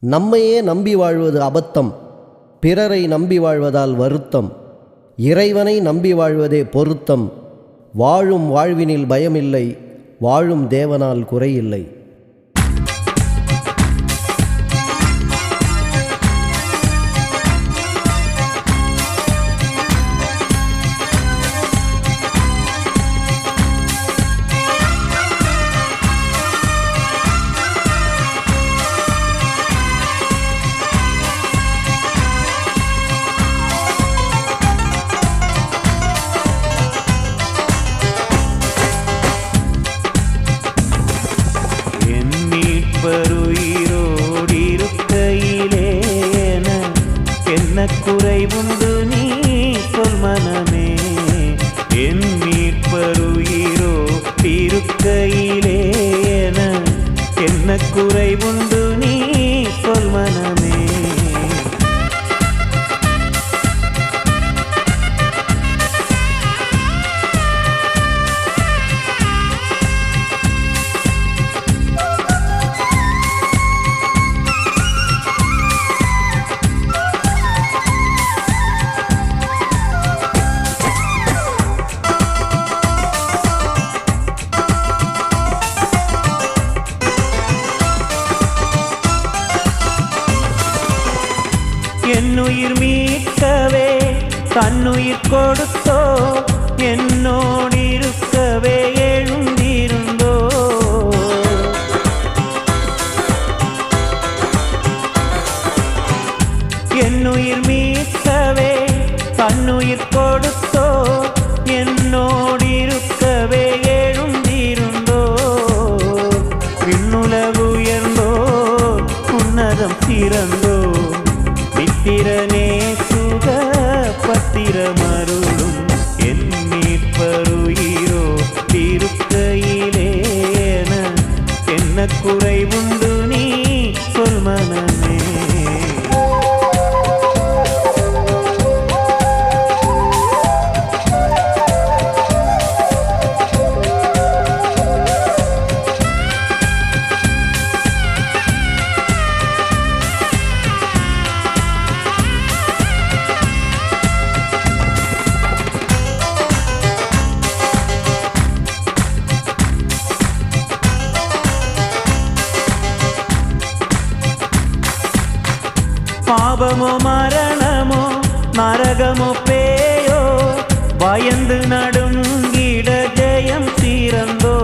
நம்மையே நம்பி வாழ்வது அபத்தம். பிறரை நம்பி வாழ்வதால் வருத்தம். இறைவனை நம்பி வாழ்வதே பொருத்தம். வாழும் வாழ்வினில் பயமில்லை வாழும் தேவனால் குறையில்லை. என்ன குறைவுண்டு நீ சொல் மனமே. என் மீட்பருயிரோ திருக்கையிலே தன்னுயிர் கொடுத்தோ என்னோடு இருக்கவே எழுந்திருந்தோ. என்னுயிர் மீட்கவே தன்னுயிர் கொடுத்தோ என்னோடு இருக்கவே எழுந்திருந்தோ. விண்ணுலகு உயர்ந்தோ உன்னதம் திறந்தோ மித்திரனே சுக பத்திரமருளும் என் மீட்பருயிரோ இருக்கையிலே என்ன குறைவுண்டு நீ சொல் மனமே பாபமோ மரணமோ நரகமோ பேயோ பயந்து நடுங்கிட ஜெயம் தீரந்தோ.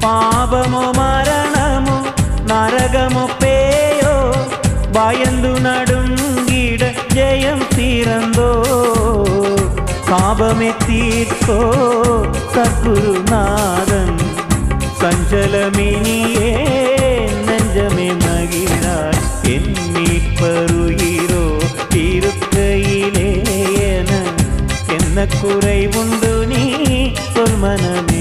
பாபமோ மரணமோ நரகமோ பேயோ பயந்து நடுங்கிட ஜெயம் தீரந்தோ. பாபமே தீர்த்தோ சத்குருநா குறைவுண்டு நீ சொல் மனமே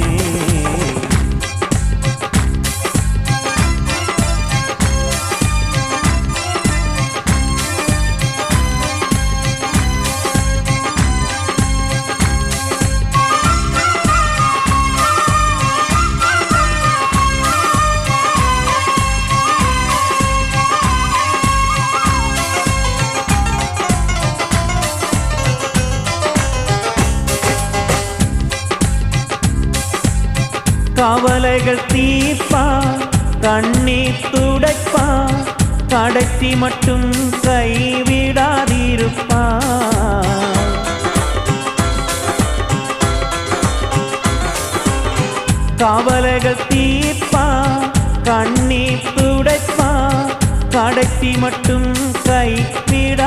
கவலைகள் தீர்ப்பான் கண்ணீர் துடைப்பான் கடைசி மட்டும் கைவிடாதிருப்பான் கவலைகள் தீர்ப்பான் கண்ணீர் துடைப்பான் கடைசி மட்டும் கைவிடாதிருப்பான்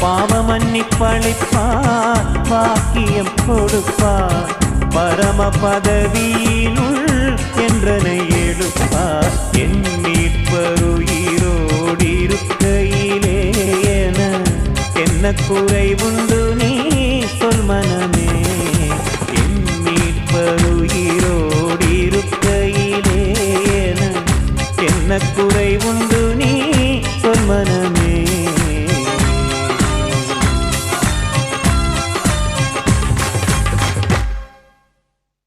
பாவ மன்னிப்பளிப்பான் வாக்கியம் கொடுப்பான் பரம பதவியினுள்